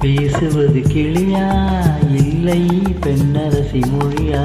பேசுவது கிளியா இல்லை பெண்ணரசி மொழியா?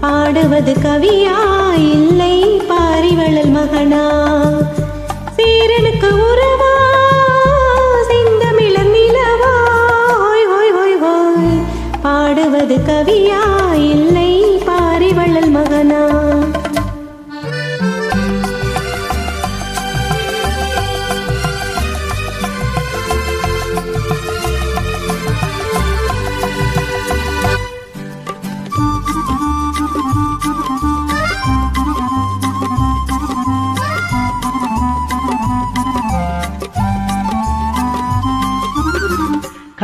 பாடுவது கவியா? இல்லை பாரிவளல் மகனா? சீரனுக்கு உறவா? செந்தமிழர் நிலவா? ஹோய் ஹோய் ஹோய் ஹோய் பாடுவது கவியா? இல்லை பாரிவளல் மகனா?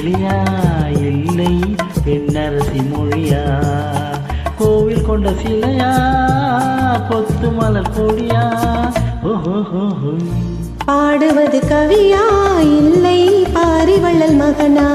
கிளியா இல்லை பெண்ணரசி மொழியா? கோவில் கொண்ட சிலையா? கொத்து மலர் கொடியா ஓஹோ. பாடுவது கவியா? இல்லை பாரிவள்ளல் மகனா?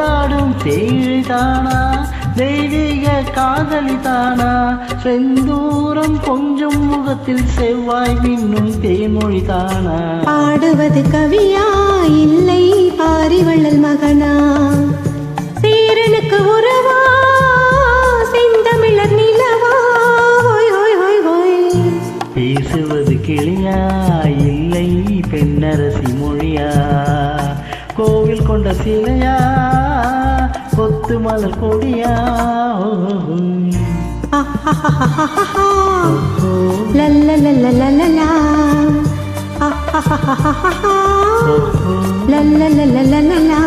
செண்டாடும் தேழி தானா? தெய்வீக காதலி தானா? செந்தூரம் கொஞ்சம் முகத்தில் செவ்வாய் மின்னும் தேமொழி தானா? பாடுவது கவியா? இல்லை பாரிவள்ளல் மகனா? சேரனுக்கு உறவா? செந்தமிழர் நிலவா? பேசுவது கிளியா? இல்லை பெண்ணரசி மொழியா? கோவில் கொண்ட சிலையா கொத்து மலர் கொடியா ஆஹாஹாஹாஹா. லல்லலலலலலா. ஆஹாஹாஹாஹா. லல்லலலலலலா.